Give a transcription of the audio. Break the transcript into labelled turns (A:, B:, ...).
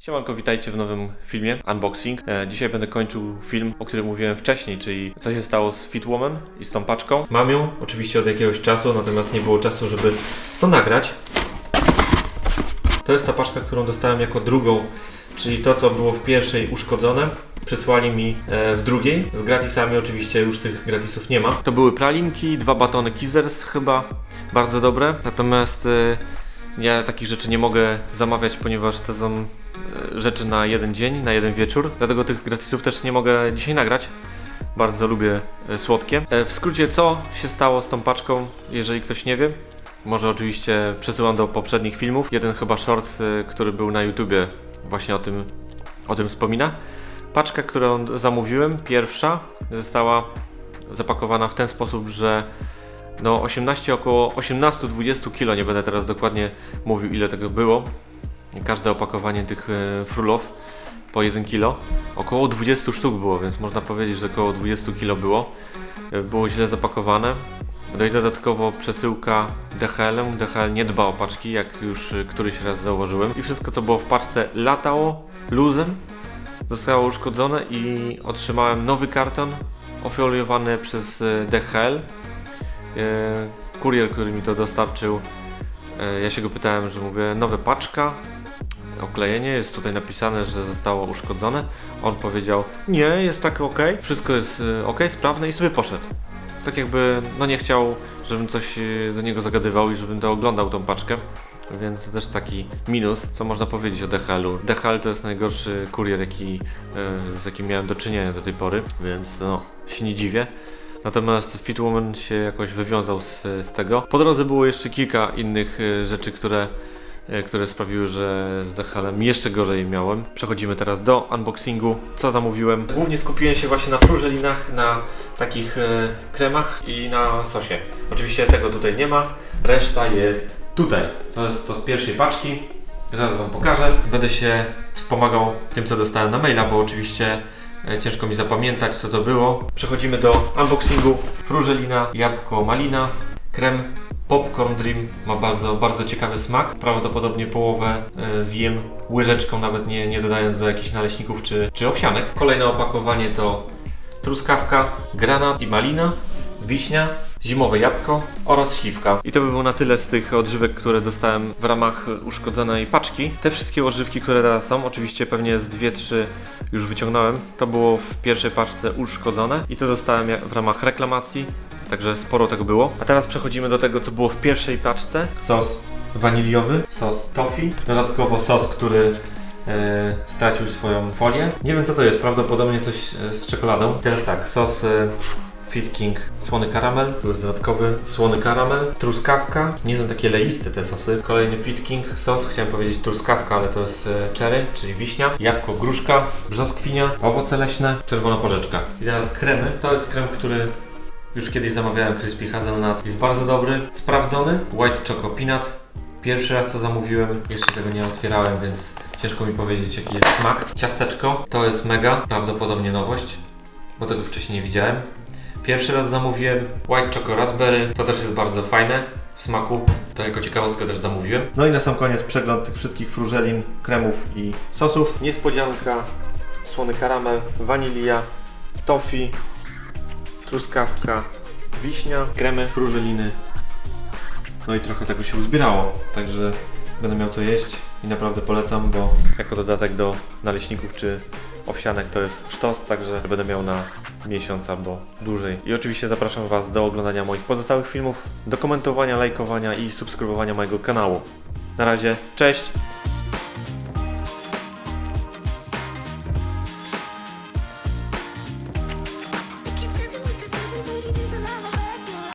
A: Siemanko, witajcie w nowym filmie, unboxing. E, dzisiaj będę kończył film, o którym mówiłem wcześniej, czyli co się stało z Fitwoman i z tą paczką. Mam ją oczywiście od jakiegoś czasu, natomiast nie było czasu, żeby to nagrać. To jest ta paczka, którą dostałem jako drugą, czyli to, co było w pierwszej uszkodzone. Przysłali mi e, w drugiej, z gratisami oczywiście już tych gratisów nie ma. To były pralinki, dwa batony Kizzers chyba, bardzo dobre. Natomiast e, ja takich rzeczy nie mogę zamawiać, ponieważ to są rzeczy na jeden dzień, na jeden wieczór. Dlatego tych gratisów też nie mogę dzisiaj nagrać. Bardzo lubię e, słodkie. E, W skrócie, co się stało z tą paczką, jeżeli ktoś nie wie? Może oczywiście przesyłam do poprzednich filmów. Jeden chyba short, e, który był na YouTubie, właśnie o tym, o tym wspomina. Paczka, którą zamówiłem, pierwsza, została zapakowana w ten sposób, że no 18, około 18-20 kg, nie będę teraz dokładnie mówił ile tego było. Każde opakowanie tych e, frulów po 1 kg. Około 20 sztuk było, więc można powiedzieć, że około 20 kg było. E, Było źle zapakowane. No i dodatkowo przesyłka DHL-em. DHL nie dba o paczki, jak już e, któryś raz zauważyłem. I wszystko co było w paczce latało luzem, zostało uszkodzone i otrzymałem nowy karton ofoliowany przez DHL. Kurier, który mi to dostarczył, ja się go pytałem, że mówię, nowe paczka, oklejenie, jest tutaj napisane, że zostało uszkodzone. On powiedział, nie, jest tak ok, wszystko jest e, ok, sprawne i sobie poszedł. Tak jakby, no nie chciał, żebym coś e, do niego zagadywał i żebym to oglądał tą paczkę. Więc też taki minus, co można powiedzieć o DHL-u. DHL to jest najgorszy kurier, jaki, e, z jakim miałem do czynienia do tej pory, więc no, się nie dziwię. Natomiast Fitwoman się jakoś wywiązał z, z tego. Po drodze było jeszcze kilka innych rzeczy, które, które sprawiły, że z DHL-em jeszcze gorzej miałem. Przechodzimy teraz do unboxingu. Co zamówiłem? Głównie skupiłem się właśnie na frużelinach, na takich e, kremach i na sosie. Oczywiście tego tutaj nie ma, reszta jest tutaj. To jest to z pierwszej paczki. Zaraz Wam pokażę. Będę się wspomagał tym, co dostałem na maila, bo oczywiście e, ciężko mi zapamiętać, co to było. Przechodzimy do unboxingu. Frużelina, jabłko, malina, krem Popcorn Dream ma bardzo, bardzo ciekawy smak. Prawdopodobnie połowę e, zjem łyżeczką, nawet nie, nie dodając do jakichś naleśników czy, czy owsianek. Kolejne opakowanie to truskawka, granat i malina, wiśnia, zimowe jabłko oraz śliwka. I to by było na tyle z tych odżywek, które dostałem w ramach uszkodzonej paczki. Te wszystkie odżywki, które teraz są, oczywiście pewnie z 2-3 już wyciągnąłem, to było w pierwszej paczce uszkodzone i to dostałem w ramach reklamacji, także sporo tego było. A teraz przechodzimy do tego, co było w pierwszej paczce. Sos waniliowy, sos toffee, dodatkowo sos, który e, stracił swoją folię. Nie wiem co to jest, prawdopodobnie coś e, z czekoladą. Teraz tak, sos e, Fit King słony karamel, jest dodatkowy słony karamel, truskawka, nie są takie leiste te sosy. Kolejny Fit King sos, chciałem powiedzieć truskawka, ale to jest e, cherry, czyli wiśnia, jabłko gruszka, brzoskwinia, owoce leśne, czerwona porzeczka. I teraz kremy, to jest krem, który już kiedyś zamawiałem Crispy Hazelnut, jest bardzo dobry, sprawdzony, White Choco Peanut, Pierwszy raz to zamówiłem, jeszcze tego nie otwierałem, więc ciężko mi powiedzieć jaki jest smak. Ciasteczko to jest mega, prawdopodobnie nowość, bo tego wcześniej nie widziałem. Pierwszy raz zamówiłem White Choco Raspberry, to też jest bardzo fajne w smaku, to jako ciekawostkę też zamówiłem. No i na sam koniec przegląd tych wszystkich frużelin, kremów i sosów. Niespodzianka, słony karamel, wanilia, toffee, truskawka, wiśnia, kremy, frużeliny, no i trochę tego się uzbierało, także będę miał co jeść i naprawdę polecam, bo jako dodatek do naleśników czy owsianek to jest sztos, także będę miał na miesiąc albo dłużej. I oczywiście zapraszam Was do oglądania moich pozostałych filmów, do komentowania, lajkowania i subskrybowania mojego kanału. Na razie, cześć!